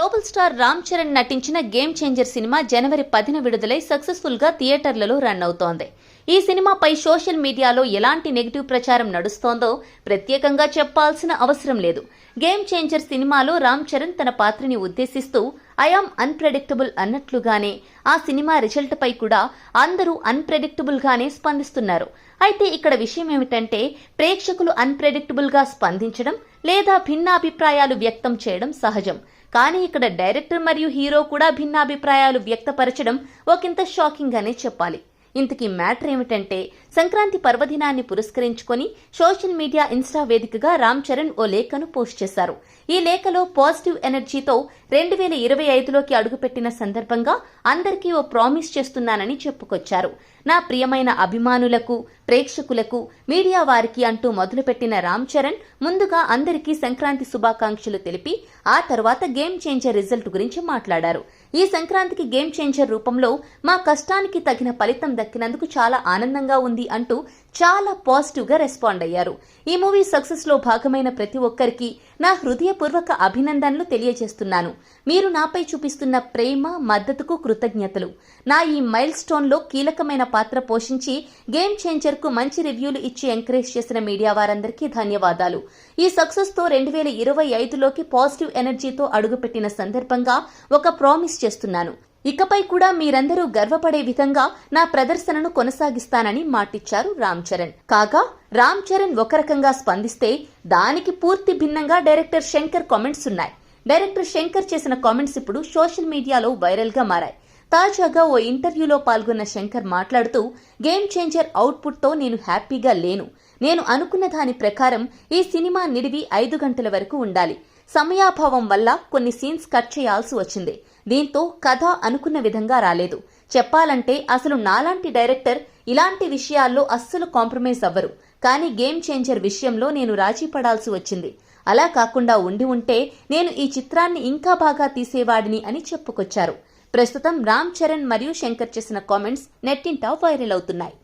Global star Ram Charan నటించిన game changer cinema జనవరి పదిన విడుదలై సక్సెస్ఫుల్గా థియేటర్లలో రన్ అవుతోంది. ఈ సినిమాపై సోషల్ మీడియాలో ఎలాంటి నెగిటివ్ ప్రచారం నడుస్తోందో ప్రత్యేకంగా చెప్పాల్సిన అవసరం లేదు. గేమ్ చేంజర్ సినిమాలో రామ్ చరణ్ తన పాత్రని ఉద్దేశిస్తూ ఐఆమ్ అన్ప్రెడిక్టబుల్ అన్నట్లుగానే ఆ సినిమా రిజల్ట్ పై కూడా అందరూ అన్ప్రెడిక్టబుల్ గానే స్పందిస్తున్నారు. అయితే ఇక్కడ విషయం ఏమిటంటే ప్రేక్షకులు అన్ప్రెడిక్టబుల్గా స్పందించడం లేదా భిన్నాభిప్రాయాలు వ్యక్తం చేయడం సహజం. కానీ ఇక్కడ డైరెక్టర్ మరియు హీరో కూడా భిన్నాభిప్రాయాలు వ్యక్తపరచడం ఒకంత షాకింగ్ గానే చెప్పాలి. ఇంతకీ మ్యాటర్ ఏమిటంటే సంక్రాంతి పర్వదినాన్ని పురస్కరించుకొని సోషల్ మీడియా ఇన్స్టా వేదికగా రామ్ చరణ్ ఓ లేఖను పోస్ట్ చేశారు. ఈ లేఖలో పాజిటివ్ ఎనర్జీతో రెండు వేల ఇరవై ఐదులోకి అడుగుపెట్టిన సందర్భంగా అందరికీ ఓ ప్రామిస్ చేస్తున్నానని చెప్పుకొచ్చారు. నా ప్రియమైన అభిమానులకు ప్రేక్షకులకు మీడియా వారికి అంటూ మొదలుపెట్టిన రామ్ చరణ్ ముందుగా అందరికీ సంక్రాంతి శుభాకాంక్షలు తెలిపి ఆ తర్వాత గేమ్ చేంజర్ రిజల్ట్ గురించి మాట్లాడారు. ఈ సంక్రాంతికి గేమ్ చేంజర్ రూపంలో మా కష్టానికి తగిన ఫలితం దక్కినందుకు చాలా ఆనందంగా ఉంది అంటూ చాలా పాజిటివ్గా రెస్పాండ్ అయ్యారు. ఈ మూవీ సక్సెస్లో భాగమైన ప్రతి ఒక్కరికి నా హృదయపూర్వక అభినందనలు తెలియజేస్తున్నాను. మీరు నాపై చూపిస్తున్న ప్రేమ మద్దతుకు కృతజ్ఞతలు. నా ఈ మైల్ స్టోన్లో కీలకమైన పాత్ర పోషించి గేమ్ చేంజర్కు మంచి రివ్యూలు ఇచ్చి ఎంకరేజ్ చేసిన మీడియా వారందరికీ ధన్యవాదాలు. ఈ సక్సెస్తో రెండు వేల ఇరవై ఐదులోకి పాజిటివ్ ఎనర్జీతో అడుగుపెట్టిన సందర్భంగా ఒక ప్రామిస్ చేస్తున్నాను. ఇకపై కూడా మీరందరూ గర్వపడే విధంగా నా ప్రదర్శనను కొనసాగిస్తానని మాటిచ్చారు రామ్ చరణ్. కాగా రామ్ చరణ్ ఒక రకంగా స్పందిస్తే దానికి పూర్తి భిన్నంగా డైరెక్టర్ శంకర్ కామెంట్స్ ఉన్నాయి. డైరెక్టర్ శంకర్ చేసిన కామెంట్స్ ఇప్పుడు సోషల్ మీడియాలో వైరల్గా మారాయి. తాజాగా ఓ ఇంటర్వ్యూలో పాల్గొన్న శంకర్ మాట్లాడుతూ గేమ్ చేంజర్ అవుట్పుట్తో నేను హ్యాపీగా లేను. నేను అనుకున్న దాని ప్రకారం ఈ సినిమా నిడివి ఐదు గంటల వరకు ఉండాలి. సమయాభావం వల్ల కొన్ని సీన్స్ కట్ చేయాల్సి వచ్చింది. దీంతో కథ అనుకున్న విధంగా రాలేదు. చెప్పాలంటే అసలు నాలాంటి డైరెక్టర్ ఇలాంటి విషయాల్లో అస్సలు కాంప్రమైజ్ అవ్వరు. కానీ గేమ్ చేంజర్ విషయంలో నేను రాజీ పడాల్సి వచ్చింది. అలా కాకుండా ఉండి ఉంటే నేను ఈ చిత్రాన్ని ఇంకా బాగా తీసేవాడిని అని చెప్పుకొచ్చారు. ప్రస్తుతం రామ్ చరణ్ మరియు శంకర్ చేసిన కామెంట్స్ నెట్టింటా వైరల్ అవుతున్నాయి.